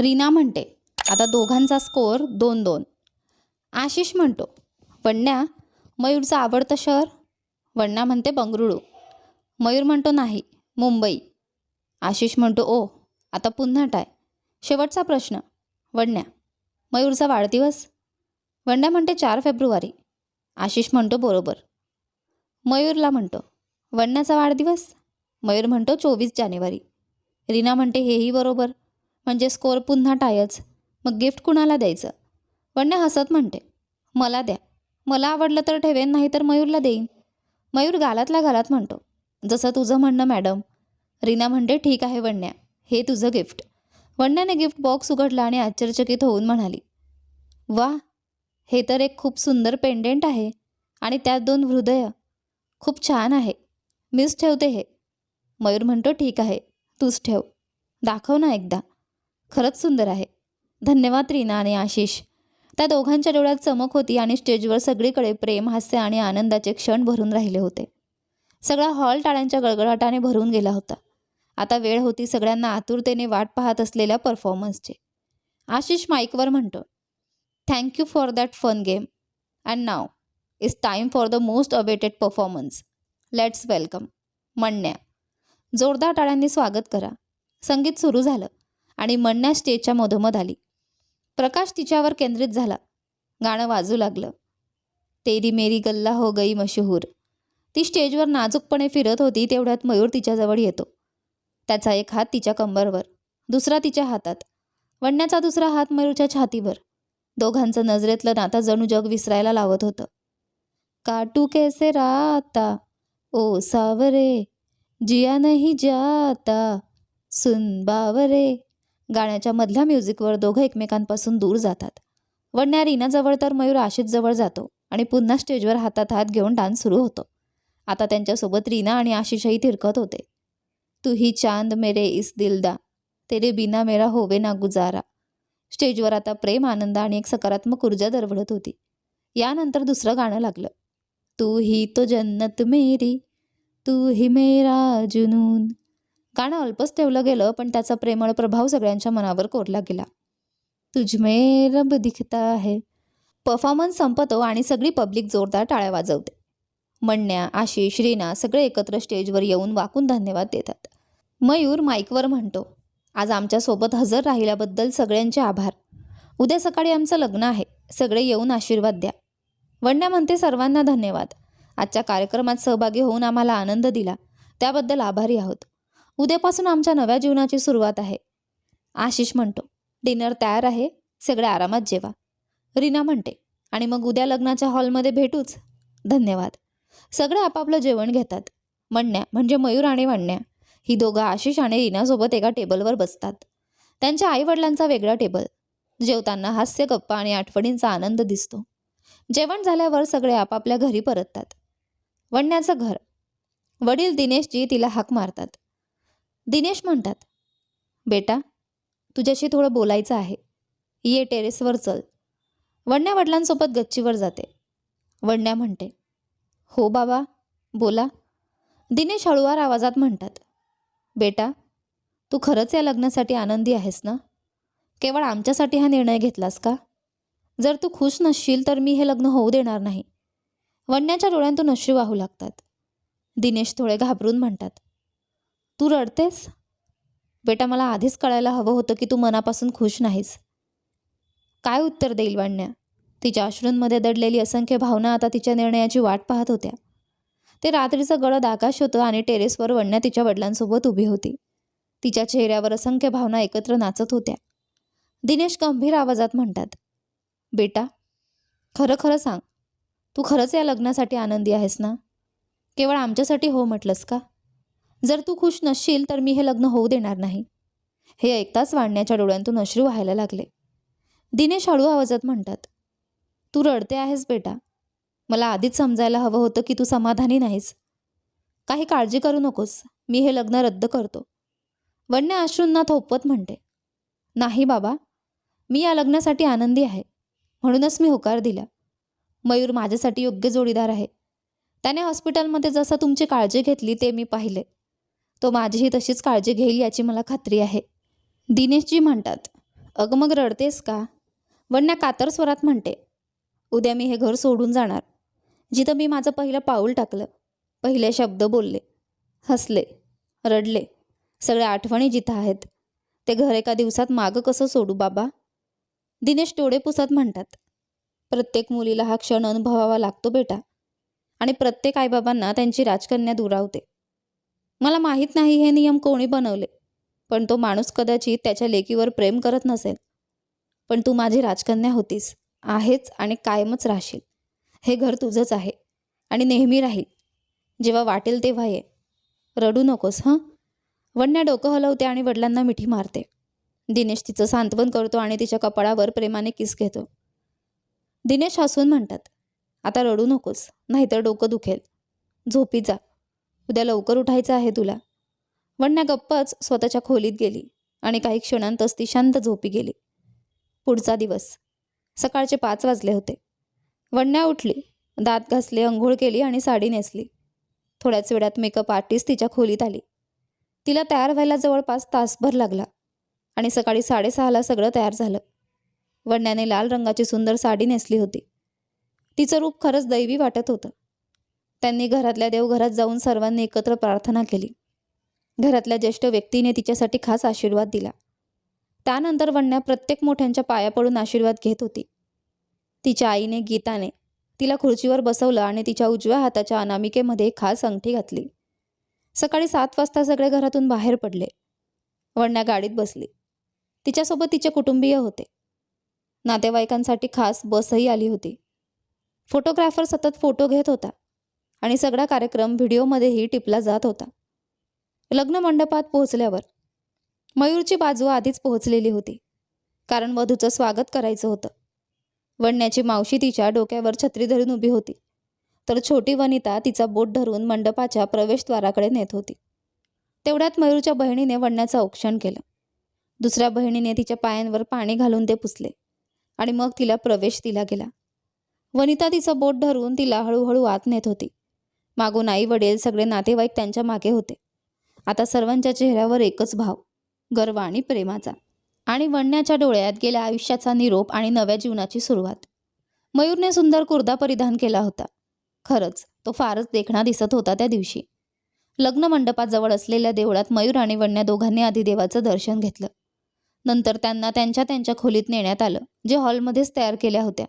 रीना म्हणते आता दोघांचा स्कोअर दोन दोन आशिष म्हणतो वन्या मयूरचं आवडतं शहर? वण्णा म्हणते बंगळुरू. मयूर म्हणतो नाही मुंबई. आशिष म्हणतो ओ आता पुन्हा टाय. शेवटचा प्रश्न वडण्या मयूरचा वाढदिवस? वन्या म्हणते चार फेब्रुवारी. आशिष म्हणतो बरोबर. मयूरला म्हणतो वडण्याचा वाढदिवस? मयूर म्हणतो चोवीस जानेवारी. रीना म्हणते हेही बरोबर. म्हणजे स्कोअर पुन्हा टायच. मग गिफ्ट कुणाला द्यायचं? वन्या हसत म्हणते मला द्या. मला आवडलं तर ठेवेन नाही तर मयूरला देईन. मयूर गालातला गालात म्हणतो जसं तुझं म्हणणं मॅडम. रीना म्हणते ठीक आहे वन्या. हे तुझं गिफ्ट. वन्याने गिफ्ट बॉक्स उघडला आणि आश्चर्यचकित होऊन म्हणाली वा हे तर एक खूप सुंदर पेंडेंट आहे आणि त्यात दोन हृदय. खूप छान आहे. मीच ठेवते हे. मयूर म्हणतो ठीक आहे तूच ठेव. दाखव ना एकदा. खरंच सुंदर आहे. धन्यवाद रीना आणि आशिष. त्या दोघांच्या डोळ्यात चमक होती आणि स्टेजवर सगळीकडे प्रेम हास्य आणि आनंदाचे क्षण भरून राहिले होते. सगळा हॉल टाळ्यांच्या गळगळाटाने भरून गेला होता. आता वेळ होती सगळ्यांना आतुरतेने वाट पाहत असलेल्या परफॉर्मन्सचे. आशिष माईकवर म्हणतो thank you for that fun game and now is time for the most awaited performance let's welcome म्हणण्या जोरदार टाळ्यांनी स्वागत करा. संगीत सुरू झालं. आणि म्हणण्या स्टेजच्या मधोमध आली. प्रकाश तिच्यावर केंद्रित झाला. गाणं वाजू लागलं. तेरी मेरी गल्ला हो गई मशहूर. ती स्टेजवर नाजूकपणे फिरत होती तेवढ्यात मयूर तिच्याजवळ येतो. त्याचा एक हात तिच्या कंबरवर दुसरा तिच्या हातात. वण्याचा दुसरा हात मयूरच्या छातीवर. दोघांचं नजरेतलं नाता जणू जग विसरायला लावत होतं. काटू कैसे राता ओ सावरे जिया नाही जाता सुन बावरे. गाण्याच्या मधल्या म्युझिकवर दोघं एकमेकांपासून दूर जातात. वडण्या रीनाजवळ तर मयूर आशिषजवळ जातो आणि पुन्हा स्टेजवर हातात हात घेऊन डान्स सुरू होतो. आता त्यांच्यासोबत रीना आणि आशिषही थिरकत होते. तू ही चांद मेरे इस दिलदा तेरे बिना मेरा होवे ना गुजारा. स्टेजवर आता प्रेम आनंद आणि एक सकारात्मक ऊर्जा दरवळत होती. यानंतर दुसरं गाणं लागलं. तू ही तो जन्नत मेरी तू ही मेरा जुनून कान अल्पच ठेवलं गेलं पण त्याचा प्रेमळ प्रभाव सगळ्यांच्या मनावर कोरला गेला. तुझमे रब दिखता आहे परफॉर्मन्स संपतो आणि सगळी पब्लिक जोरदार टाळ्या वाजवते. म्हणण्या आशिष रीना सगळे एकत्र स्टेजवर येऊन वाकून धन्यवाद देतात. मयूर माईकवर म्हणतो आज आमच्यासोबत हजर राहिल्याबद्दल सगळ्यांचे आभार. उद्या सकाळी आमचं लग्न आहे. सगळे येऊन आशीर्वाद द्या. वंड्या म्हणते सर्वांना धन्यवाद. आजच्या कार्यक्रमात सहभागी होऊन आम्हाला आनंद दिला. त्याबद्दल आभारी आहोत. उद्यापासून आमच्या नव्या जीवनाची सुरुवात आहे. आशिष म्हणतो डिनर तयार आहे सगळे आरामात जेवा. रीना म्हणते आणि मग उद्या लग्नाच्या हॉलमध्ये भेटूच. धन्यवाद. सगळे आपापलं जेवण घेतात. म्हणण्या म्हणजे मयूर आणि वणण्या ही दोघं आशिष आणि रीनासोबत एका टेबलवर बसतात. त्यांच्या आईवडिलांचा वेगळा टेबल. जेवताना हास्य गप्पा आणि आठवणींचा आनंद दिसतो. जेवण झाल्यावर सगळे आपापल्या घरी परततात. वडण्याचं घर. वडील दिनेशजी तिला हाक मारतात. दिनेश म्हणतात बेटा तुझ्याशी थोडं बोलायचं आहे. ये टेरेसवर चल. वडण्या वडिलांसोबत गच्चीवर जाते. वडण्या म्हणते हो बाबा बोला. दिनेश हळुवार आवाजात म्हणतात बेटा तू खरंच या लग्नासाठी आनंदी आहेस ना? केवळ आमच्यासाठी हा निर्णय घेतलास का? जर तू खुश नसशील तर मी हे लग्न होऊ देणार नाही. वडण्याच्या डोळ्यांतून अश्रू वाहू लागतात. दिनेश थोडे घाबरून म्हणतात तू रडतेस? बेटा मला आधीच कळायला हवं होतं की तू मनापासून खुश नाहीस. काय उत्तर देईल वाण्या? तिच्या अश्रूंमध्ये दडलेली असंख्य भावना आता तिच्या निर्णयाची वाट पाहत होत्या. ते रात्रीचं गडद आकाश होतं आणि टेरेसवर वणण्या तिच्या वडिलांसोबत उभी होती. तिच्या चेहऱ्यावर असंख्य भावना एकत्र नाचत होत्या. दिनेश गंभीर आवाजात म्हणतात बेटा खरं खरं सांग. तू खरंच या लग्नासाठी आनंदी आहेस ना? केवळ आमच्यासाठी हो म्हटलंस का? जर तू खुश नसशील तर मी हे लग्न होऊ देणार नाही. हे ऐकताच वाढण्याच्या डोळ्यांतून अश्रू व्हायला लागले. दिनेश हळू आवाजात म्हणतात तू रडते आहेस बेटा. मला आधीच समजायला हवं होतं की तू समाधानी नाहीस. काही काळजी करू नकोस. मी हे लग्न रद्द करतो. वन्य अश्रूंना थोपवत म्हणते नाही बाबा. मी या लग्नासाठी आनंदी आहे. म्हणूनच मी होकार दिला. मयूर माझ्यासाठी योग्य जोडीदार आहे. त्याने हॉस्पिटलमध्ये जसं तुमची काळजी घेतली ते मी पाहिले. तो माझीही तशीच काळजी घेईल याची मला खात्री आहे. दिनेशजी म्हणतात अगं मग रडतेस का? वडण्या कातर स्वरात म्हणते उद्या मी हे घर सोडून जाणार. जिथं मी माझं पहिलं पाऊल टाकलं. पहिले शब्द बोलले हसले रडले सगळ्या आठवणी जिथं आहेत ते घर एका दिवसात मागं कसं सोडू बाबा? दिनेश टोळे पुसत म्हणतात प्रत्येक मुलीला हा क्षण अनुभवावा लागतो बेटा. आणि प्रत्येक आईबाबांना त्यांची राजकन्या दुरावते. मला माहीत नाही हे नियम कोणी बनवले पण तो माणूस कदाचित त्याच्या लेकीवर प्रेम करत नसेल. पण तू माझी राजकन्या होतीस आहेच आणि कायमच राहशील. हे घर तुझंच आहे आणि नेहमी राहील. जेव्हा वाटेल तेव्हा ये. रडू नकोस हं? वडण्या डोकं हलवते आणि वडिलांना मिठी मारते. दिनेश तिचं सांत्वन करतो आणि तिच्या कपाळावर प्रेमाने किस घेतो. दिनेश हसून म्हणतात आता रडू नकोस नाहीतर डोकं दुखेल. झोपी जा. उद्या लवकर उठायचं आहे तुला. वण्या गप्पच स्वतःच्या खोलीत गेली आणि काही क्षणांतच ती शांत झोपी गेली. पुढचा दिवस. सकाळचे पाच वाजले होते. वण्या उठली दात घासले अंघोळ केली आणि साडी नेसली. थोड्याच वेळात मेकअप आर्टिस्ट तिच्या खोलीत आली. तिला तयार व्हायला जवळपास तासभर लागला आणि सकाळी साडेसहाला सगळं तयार झालं. वडण्याने लाल रंगाची सुंदर साडी नेसली होती. तिचं रूप खरंच दैवी वाटत होतं. त्यांनी घरातल्या देवघरात जाऊन सर्वांनी एकत्र प्रार्थना केली. घरातल्या ज्येष्ठ व्यक्तीने तिच्यासाठी खास आशीर्वाद दिला. त्यानंतर वण्या प्रत्येक मोठ्यांच्या पाया पडून आशीर्वाद घेत होती. तिच्या आईने गीताने तिला खुर्चीवर बसवलं आणि तिच्या उजव्या हाताच्या अनामिकेमध्ये खास अंगठी घातली. सकाळी सात वाजता सगळे घरातून बाहेर पडले. वडण्या गाडीत बसली. तिच्यासोबत तिचे कुटुंबीय होते. नातेवाईकांसाठी खास बसही आली होती. फोटोग्राफर सतत फोटो घेत होता. आणि सगळा कार्यक्रम व्हिडिओमध्येही टिपला जात होता. लग्न मंडपात पोहोचल्यावर मयूरची बाजू आधीच पोहोचलेली होती कारण वधूचं स्वागत करायचं होतं. वडण्याची मावशी तिच्या डोक्यावर छत्री धरून उभी होती तर छोटी वनिता तिचा बोट धरून मंडपाच्या प्रवेशद्वाराकडे नेत होती. तेवढ्यात मयूरच्या बहिणीने वडण्याचं औक्षण केलं. दुसऱ्या बहिणीने तिच्या पायांवर पाणी घालून ते पुसले आणि मग तिला प्रवेश दिला गेला. वनिता तिचं बोट धरून तिला हळूहळू आत नेत होती. मागून आई वडील सगळे नातेवाईक त्यांच्या मागे होते. आता सर्वांच्या चेहऱ्यावर एकच भाव गर्व आणि प्रेमाचा. आणि वणण्याच्या डोळ्यात गेल्या आयुष्याचा निरोप आणि नव्या जीवनाची सुरुवात. मयूरने सुंदर कुर्दा परिधान केला होता. खरंच तो फारच देखणा दिसत होता त्या दिवशी. लग्न मंडपाजवळ असलेल्या देवळात मयूर आणि वणण्या दोघांनी आधी देवाचं दर्शन घेतलं. नंतर त्यांना त्यांच्या त्यांच्या खोलीत नेण्यात आलं जे हॉलमध्येच तयार केल्या होत्या.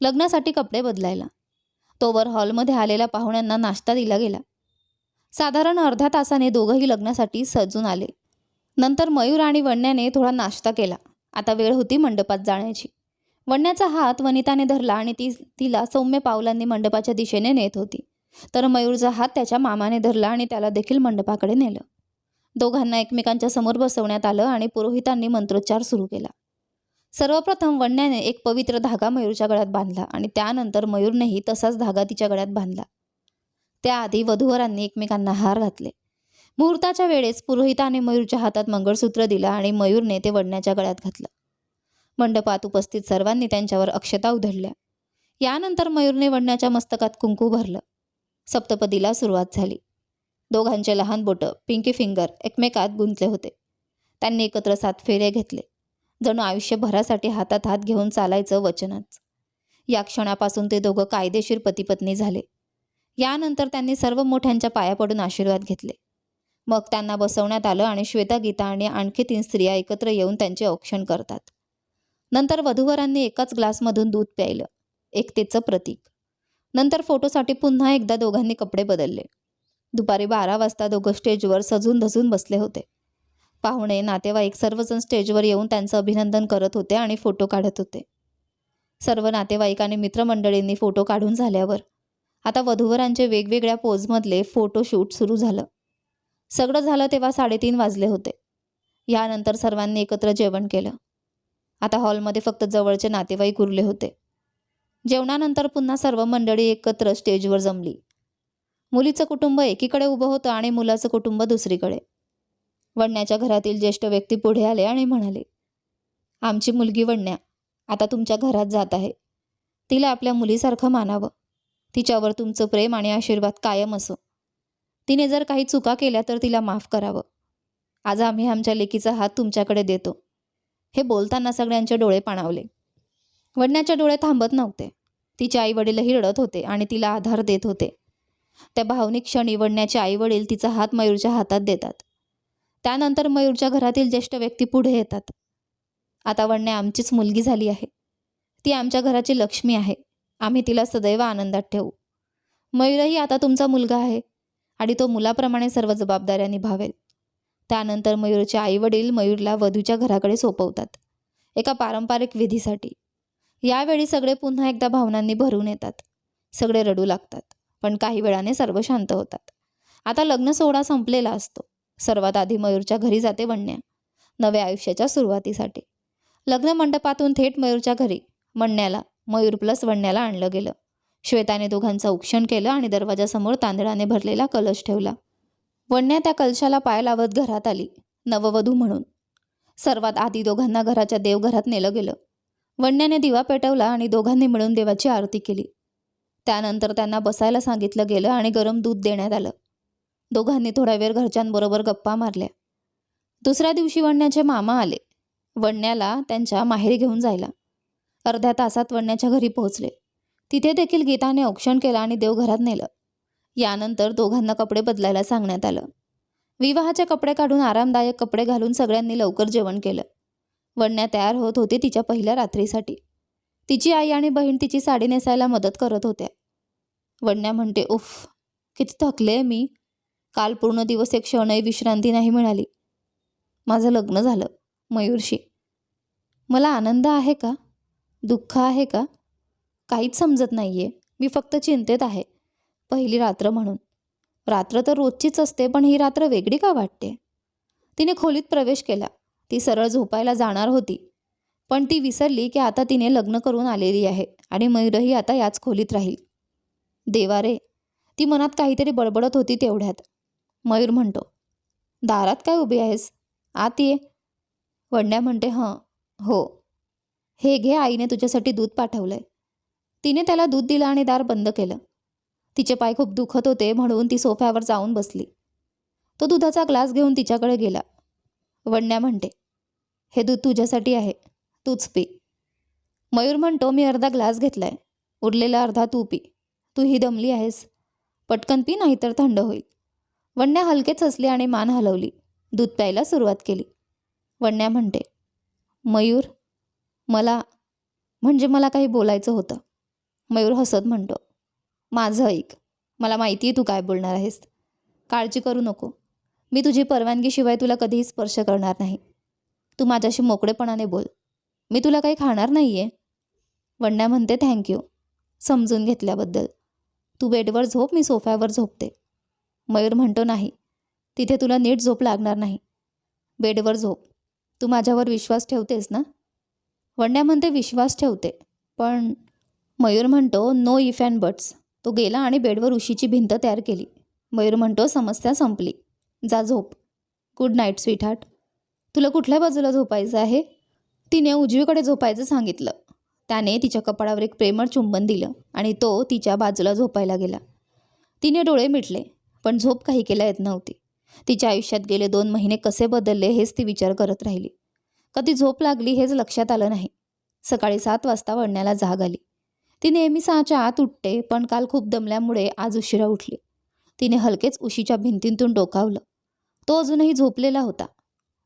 लग्नासाठी कपडे बदलायला. तोवर हॉलमध्ये आलेल्या पाहुण्यांना नाश्ता दिला गेला. साधारण अर्ध्या तासाने दोघंही लग्नासाठी सजून आले. नंतर मयूर आणि वण्याने थोडा नाश्ता केला. आता वेळ होती मंडपात जाण्याची. वण्याचा हात वनिताने धरला आणि ती तिला सौम्य पावलांनी मंडपाच्या दिशेने नेत होती. तर मयूरचा हात त्याच्या मामाने धरला आणि त्याला देखील मंडपाकडे नेलं. दोघांना एकमेकांच्या समोर बसवण्यात आलं आणि पुरोहितांनी मंत्रोच्चार सुरू केला. सर्वप्रथम वण्याने एक पवित्र धागा मयूरच्या गळ्यात बांधला आणि त्यानंतर मयूरनेही तसाच धागा तिच्या गळ्यात बांधला. त्याआधी वधूवरांनी एकमेकांना हार घातले. मुहूर्ताच्या वेळेस पुरोहिताने मयूरच्या हातात मंगळसूत्र दिलं आणि मयूरने ते वडण्याच्या गळ्यात घातलं. मंडपात उपस्थित सर्वांनी त्यांच्यावर अक्षता उधळल्या. यानंतर मयूरने वडण्याच्या मस्तकात कुंकू भरलं. सप्तपदीला सुरुवात झाली. दोघांचे लहान बोटं पिंकी फिंगर एकमेकात गुंतले होते. त्यांनी एकत्र सात फेरे घेतले. जणू आयुष्यभरासाठी हातात हात घेऊन चालायचं वचनच. या क्षणापासून ते दोघं कायदेशीर पतीपत्नी झाले. यानंतर त्यांनी सर्व मोठ्यांच्या पाया पडून आशीर्वाद घेतले. मग त्यांना बसवण्यात आलं आणि श्वेता गीता आणि आणखी तीन स्त्रिया एकत्र येऊन त्यांचे औक्षण करतात. नंतर वधूवरांनी एकाच ग्लासमधून दूध प्यायलं. एकतेचं प्रतीक. नंतर फोटोसाठी पुन्हा एकदा दोघांनी कपडे बदलले. दुपारी बारा वाजता दोघं स्टेजवर सजून धजून बसले होते. पाहुणे नातेवाईक सर्वजण स्टेजवर येऊन त्यांचं अभिनंदन करत होते आणि फोटो काढत होते. सर्व नातेवाईक आणि मित्रमंडळींनी फोटो काढून झाल्यावर आता वधूवरांचे वेगवेगळ्या पोजमधले फोटोशूट सुरू झालं. सगळं झालं तेव्हा साडेतीन वाजले होते. यानंतर सर्वांनी एकत्र जेवण केलं. आता हॉलमध्ये फक्त जवळचे नातेवाईक उरले होते. जेवणानंतर पुन्हा सर्व मंडळी एकत्र स्टेजवर जमली. मुलीचं कुटुंब एकीकडे उभं होतं आणि मुलाचं कुटुंब दुसरीकडे. वडण्याच्या घरातील ज्येष्ठ व्यक्ती पुढे आले आणि म्हणाले आमची मुलगी वडण्या आता तुमच्या घरात जात आहे. तिला आपल्या मुलीसारखं मानावं. तिच्यावर तुमचं प्रेम आणि आशीर्वाद कायम असो. तिने जर काही चुका केल्या तर तिला माफ करावं. आज आम्ही आमच्या लेकीचा हात तुमच्याकडे देतो. हे बोलताना सगळ्यांचे डोळे पाणावले. वडण्याच्या डोळे थांबत नव्हते. तिचे आईवडीलही रडत होते आणि तिला आधार देत होते. त्या भावनिक क्षणी वडण्याचे आईवडील तिचा हात मयूरच्या हातात देतात. त्यानंतर मयूरच्या घरातील ज्येष्ठ व्यक्ती पुढे येतात. आता वडणे आमचीच मुलगी झाली आहे. ती आमच्या घराची लक्ष्मी आहे. आम्ही तिला सदैव आनंदात ठेवू. मयूरही आता तुमचा मुलगा आहे आणि तो मुलाप्रमाणे सर्व जबाबदाऱ्या निभावेल. त्यानंतर मयूरचे आईवडील मयूरला वधूच्या घराकडे सोपवतात. एका पारंपरिक विधीसाठी. यावेळी सगळे पुन्हा एकदा भावनांनी भरून येतात. सगळे रडू लागतात पण काही वेळाने सर्व शांत होतात. आता लग्न सोहळा संपलेला असतो. सर्वात आधी मयूरच्या घरी जाते वन्या नव्या आयुष्याच्या सुरुवातीसाठी. लग्न मंडपातून थेट मयूरच्या घरी म्हणण्याला मयूर प्लस वण्याला आणलं गेलं. श्वेताने दोघांचं औक्षण केलं आणि दरवाजासमोर तांदळाने भरलेला कलश ठेवला. वन्या त्या कलशाला पाय लावत घरात आली नववधू म्हणून. सर्वात आधी दोघांना घराच्या देवघरात नेलं गेलं. वण्याने दिवा पेटवला आणि दोघांनी मिळून देवाची आरती केली. त्यानंतर त्यांना बसायला सांगितलं गेलं आणि गरम दूध देण्यात आलं. दोघांनी थोडा वेळ घरच्यांबरोबर गप्पा मारल्या. दुसऱ्या दिवशी वडण्याचे मामा आले. वडण्याला त्यांच्या माहेरी घेऊन जायला. अर्ध्या तासात वडण्याच्या घरी पोहोचले. तिथे देखील गीताने औक्षण केलं आणि देवघरात नेलं. यानंतर दोघांना कपडे बदलायला सांगण्यात आलं. विवाहाचे कपडे काढून आरामदायक कपडे घालून सगळ्यांनी लवकर जेवण केलं. वडण्या तयार होत होती तिच्या पहिल्या रात्रीसाठी. तिची आई आणि बहीण तिची साडी नेसायला मदत करत होत्या. वडण्या म्हणते उफ किती थकले मी. काल पूर्ण दिवस एक क्षणही विश्रांती नाही मिळाली. माझं लग्न झालं मयूरशी. मला आनंद आहे का? दुःख आहे का? काहीच समजत नाही आहे मी फक्त चिंतेत आहे. पहिली रात्र म्हणून. रात्र तर रोजचीच असते पण ही रात्र वेगळी का वाटते? तिने खोलीत प्रवेश केला. ती सरळ झोपायला जाणार होती. पण ती विसरली की आता तिने लग्न करून आलेली आहे आणि मयूरही आता याच खोलीत राहील. देवा रे! ती मनात काहीतरी बडबडत होती तेवढ्यात. मयूर म्हणतो दारात काय उभी आहेस? आत ये. वडण्या म्हणते हं हो. हे घे आईने तुझ्यासाठी दूध पाठवलंय. तिने त्याला दूध दिलं आणि दार बंद केलं. तिचे पाय खूप दुखत होते म्हणून ती सोफ्यावर जाऊन बसली. तो दुधाचा ग्लास घेऊन तिच्याकडे गेला. वडण्या म्हणते हे दूध तुझ्यासाठी आहे. तूच पी. मयूर म्हणतो मी अर्धा ग्लास घेतलाय. उरलेला अर्धा तू पी. तू ही दमली आहेस. पटकन पी नाहीतर थंड होईल. वण्या हलकेच हसली आणि मान हलवली. दूध प्यायला सुरुवात केली. वण्या म्हणते मयूर मला म्हणजे मला काही बोलायचं होतं. मयूर हसत म्हणतो माझं ऐक मला माहिती आहे तू काय बोलणार आहेस. काळजी करू नको. मी तुझी परवानगीशिवाय तुला कधीही स्पर्श करणार नाही. तू माझ्याशी मोकळेपणाने बोल. मी तुला काही खाणार नाही आहे वण्या म्हणते थँक्यू. समजून घेतल्याबद्दल तू बेडवर झोप मी सोफ्यावर झोपते. मयूर म्हणतो नाही. तिथे तुला नीट झोप लागणार नाही. बेडवर झोप. तू माझ्यावर विश्वास ठेवतेस ना? वंड्या म्हणते विश्वास ठेवते. पण मयूर म्हणतो नो इफ अँड बट्स तो गेला आणि बेडवर उशीची भिंत तयार केली. मयूर म्हणतो समस्या संपली. जा झोप. गुड नाईट स्वीट हार्ट तुला कुठल्या बाजूला झोपायचं आहे? तिने उजवीकडे झोपायचं सांगितलं. त्याने तिच्या कपाळावर एक प्रेमळ चुंबन दिलं आणि तो तिच्या बाजूला झोपायला गेला. तिने डोळे मिटले. पण झोप काही केला येत नव्हती. तिच्या आयुष्यात गेले दोन महिने कसे बदलले हेच ती विचार करत राहिली. कधी झोप लागली हेच लक्षात आलं नाही. सकाळी सात वाजता वळण्याला जाग आली. ती नेहमी सहाच्या आत उठते पण काल खूप दमल्यामुळे आज उशिरा उठली. तिने हलकेच उशीच्या भिंतींतून डोकावलं. तो अजूनही झोपलेला होता.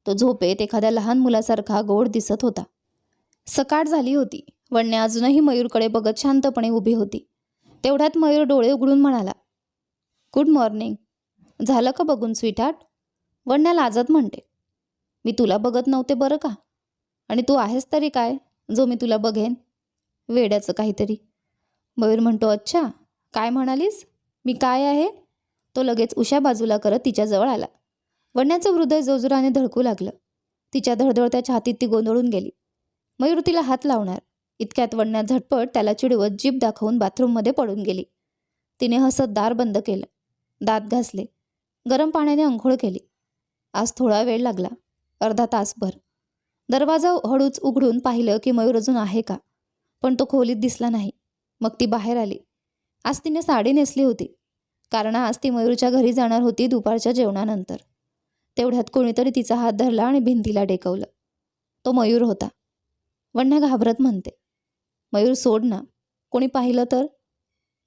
तो झोपेत एखाद्या लहान मुलासारखा गोड दिसत होता. सकाळ झाली होती. वण्या अजूनही मयूरकडे बघत शांतपणे उभी होती. तेवढ्यात मयूर डोळे उघडून म्हणाला गुड मॉर्निंग. झालं का बघून स्वीटहार्ट? वण्या लाजत म्हणते. मी तुला बघत नव्हते बरं का? आणि तू आहेस तरी काय जो मी तुला बघेन? वेड्याचं काहीतरी. मयूर म्हणतो अच्छा काय म्हणालीस? मी काय आहे? तो लगेच उशा बाजूला करत तिच्याजवळ आला. वण्याचं हृदय जोजुराने धडकू लागलं. तिच्या धडधडत्या छातीत ती गोंधळून गेली. मयूर तिला हात लावणार. इतक्यात वण्यात झटपट त्याला चिडवत जीभ दाखवून बाथरूममध्ये पडून गेली. तिने हसत दार बंद केलं. दात घासले. गरम पाण्याने अंघोळ केली. आज थोडा वेळ लागला. अर्धा तासभर. दरवाजा हळूच उघडून पाहिलं की मयूर अजून आहे का? पण तो खोलीत दिसला नाही. मग ती बाहेर आली. आज तिने साडी नेसली होती. कारण आज ती मयूरच्या घरी जाणार होती दुपारच्या जेवणानंतर. तेवढ्यात कोणीतरी तिचा हात धरला आणि भिंतीला डेकवलं तो मयूर होता. वण्या घाबरत म्हणते. मयूर सोड ना. कोणी पाहिलं तर?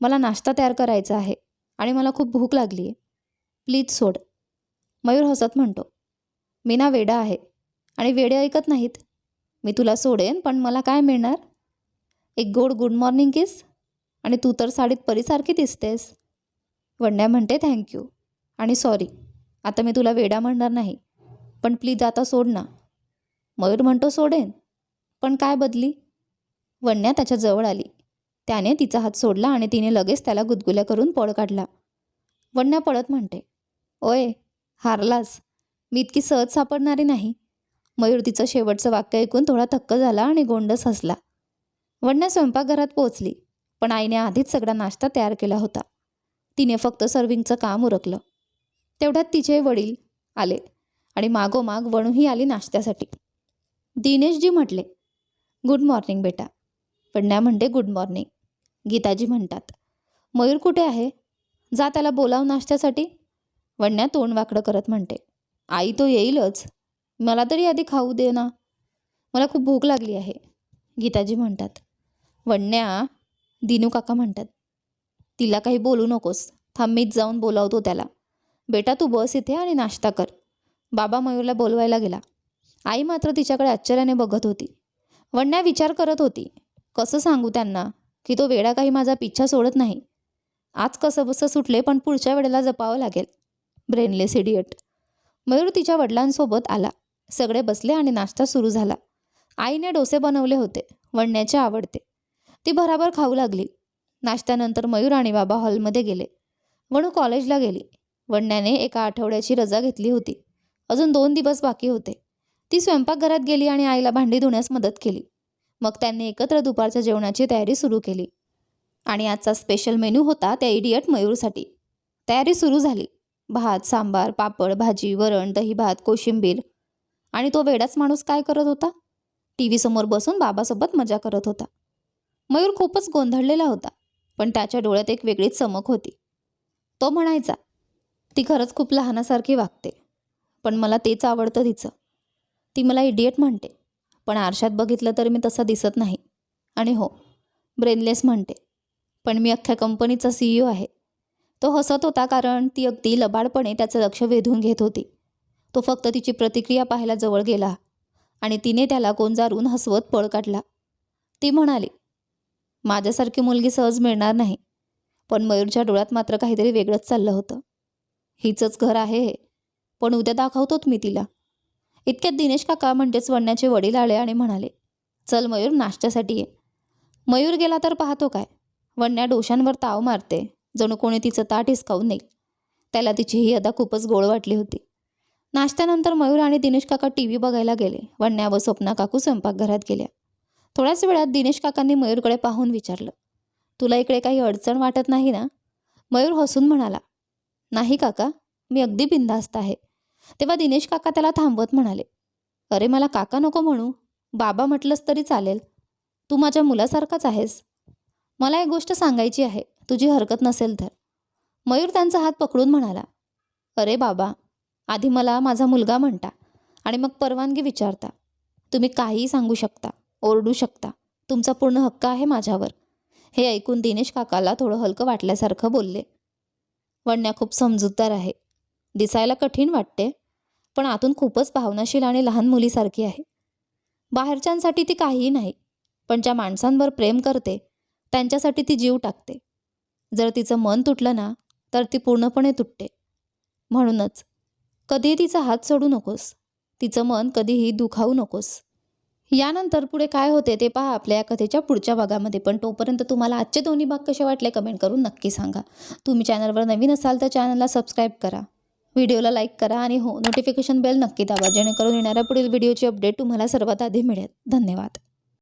मला नाश्ता तयार करायचा आहे. आणि मला खूप भूक लागली आहे प्लीज सोड. मयूर हसत म्हणतो. मी ना वेडा आहे आणि वेडे ऐकत नाहीत. मी तुला सोडेन पण मला काय मिळणार? एक गोड गुड मॉर्निंग किस आणि तू तर साडीत परीसारखी दिसतेस. वंड्या म्हणते थँक्यू आणि सॉरी आता मी तुला वेडा म्हणणार नाही. पण प्लीज आता सोड ना. मयूर म्हणतो सोडेन. पण काय बदली? वन्या त्याच्याजवळ आली. त्याने तिचा हात सोडला आणि तिने लगेच त्याला गुदगुल्या करून पळ काढला. वन्या पळत म्हणते ओय हारलास. मी इतकी सहज सापडणारी नाही. मयूर तिचं शेवटचं वाक्य ऐकून थोडा थक्क झाला आणि गोंडस हसला. वन्या स्वयंपाकघरात पोहोचली पण आईने आधीच सगळा नाश्ता तयार केला होता. तिने फक्त सर्विंगचं काम उरकलं. तेवढ्यात तिचे वडील आले आणि मागोमाग वणूही आली नाश्त्यासाठी. दिनेशजी म्हटले गुड मॉर्निंग बेटा. पण्या म्हणते गुड मॉर्निंग. गीताजी म्हणतात. मयूर कुठे आहे? जा त्याला बोलाव नाश्त्यासाठी. वण्या तोंड वाकडं करत म्हणते. आई तो येईलच. मला तरी आधी खाऊ दे ना. मला खूप भूक लागली आहे. गीताजी म्हणतात. वण्या दिनू काका म्हणतात. तिला काही बोलू नकोस. थांबीत जाऊन बोलावतो त्याला. बेटा तू बस इथे आणि नाश्ता कर. बाबा मयूरला बोलवायला गेला. आई मात्र तिच्याकडे आश्चर्याने बघत होती. वण्या विचार करत होती. कसं सांगू त्यांना? की तो वेडा काही माझा पिच्छा सोडत नाही. आज कसं बसं सुटले पण पुढच्या वेळेला जपावं लागेल. Brainless idiot. मयूर तिच्या वडिलांसोबत आला. सगळे बसले आणि नाश्ता सुरू झाला. आईने डोसे बनवले होते. वडण्याचे आवडते. ती भराभर खाऊ लागली. नाश्त्यानंतर मयूर आणि बाबा हॉलमध्ये गेले. वणू कॉलेजला गेली. वडण्याने एका आठवड्याची रजा घेतली होती. अजून दोन दिवस बाकी होते. ती स्वयंपाकघरात गेली आणि आईला भांडी धुण्यास मदत केली. मग त्यांनी एकत्र दुपारच्या जेवणाची तयारी सुरू केली. आणि आजचा स्पेशल मेनू होता त्या इडियट मयूरसाठी. तयारी सुरू झाली. भात सांबार पापड भाजी वरण दही भात कोशिंबीर. आणि तो वेडाच माणूस काय करत होता? टी व्हीसमोर बसून बाबासोबत मजा करत होता. मयूर खूपच गोंधळलेला होता पण त्याच्या डोळ्यात एक वेगळीच चमक होती. तो म्हणायचा ती खरंच खूप लहानासारखी वागते पण मला तेच आवडतं तिचं. ती मला इडियट म्हणते. पण आरशात बघितलं तर मी तसा दिसत नाही. आणि हो ब्रेनलेस म्हणते पण मी अख्ख्या कंपनीचा सीईओ आहे. तो हसत होता कारण ती अगदी लबाडपणे त्याचं लक्ष वेधून घेत होती. तो फक्त तिची प्रतिक्रिया पाहायला जवळ गेला आणि तिने त्याला गोंजारून हसवत पळ काढला. ती म्हणाली माझ्यासारखी मुलगी सहज मिळणार नाही पण मयूरच्या डोळ्यात मात्र काहीतरी वेगळंच चाललं होतं. हिचंच घर आहे हे पण उद्या दाखवतोत मी तिला. इतक्यात दिनेश काका म्हणजेच वडण्याचे वडील आले आणि म्हणाले चल मयूर नाश्त्यासाठी ये. मयूर गेला तर पाहतो काय? वडण्या डोशांवर ताव मारते जणू कोणी तिचं ताट हिसकावून नेईल. त्याला तिची ही अदा खूपच गोड वाटली होती. नाश्त्यानंतर मयूर आणि दिनेश काका टी व्ही बघायला गेले. वडण्या व स्वप्ना काकू स्वयंपाकघरात गेल्या. थोड्याच वेळात दिनेश काकांनी मयूरकडे पाहून विचारलं तुला इकडे काही अडचण वाटत नाही ना? मयूर हसून म्हणाला नाही काका मी अगदी बिंदास्त आहे. तेव्हा दिनेश काका त्याला थांबवत म्हणाले अरे मला काका नको म्हणू. बाबा म्हटलंस तरी चालेल. तू माझ्या मुलासारखाच आहेस. मला एक गोष्ट सांगायची आहे. तुझी हरकत नसेल तर. मयूर त्यांचा हात पकडून म्हणाला अरे बाबा आधी मला माझा मुलगा म्हणता आणि मग परवानगी विचारता. तुम्ही काहीही सांगू शकता ओरडू शकता. तुमचा पूर्ण हक्क आहे माझ्यावर. हे ऐकून दिनेश काकाला थोडं हलकं वाटल्यासारखं बोलले. वडण्या खूप समजूतदार आहे. दिसायला कठीण वाटते पण आतून खूपच भावनाशील आणि लहान मुलीसारखी आहे. बाहेरच्यांसाठी ती काहीही नाही पण ज्या माणसांवर प्रेम करते त्यांच्यासाठी ती जीव टाकते. जर तिचं मन तुटलं ना तर ती पूर्णपणे तुटते. म्हणूनच कधीही तिचा हात सोडू नकोस तिचं मन कधीही दुखावू नकोस. यानंतर पुढे काय होते ते पहा आपल्या या कथेच्या पुढच्या भागामध्ये पण तोपर्यंत तुम्हाला आजचे दोन्ही भाग कसे वाटले कमेंट करून नक्की सांगा. तुम्ही चॅनलवर नवीन असाल तर चॅनलला सबस्क्राईब करा. व्हिडिओला लाईक करा आणि हो नोटिफिकेशन बेल नक्की दाबा जेणेकरून येणाऱ्या पुढील व्हिडिओची अपडेट तुम्हाला सर्वात आधी मिळेल. धन्यवाद.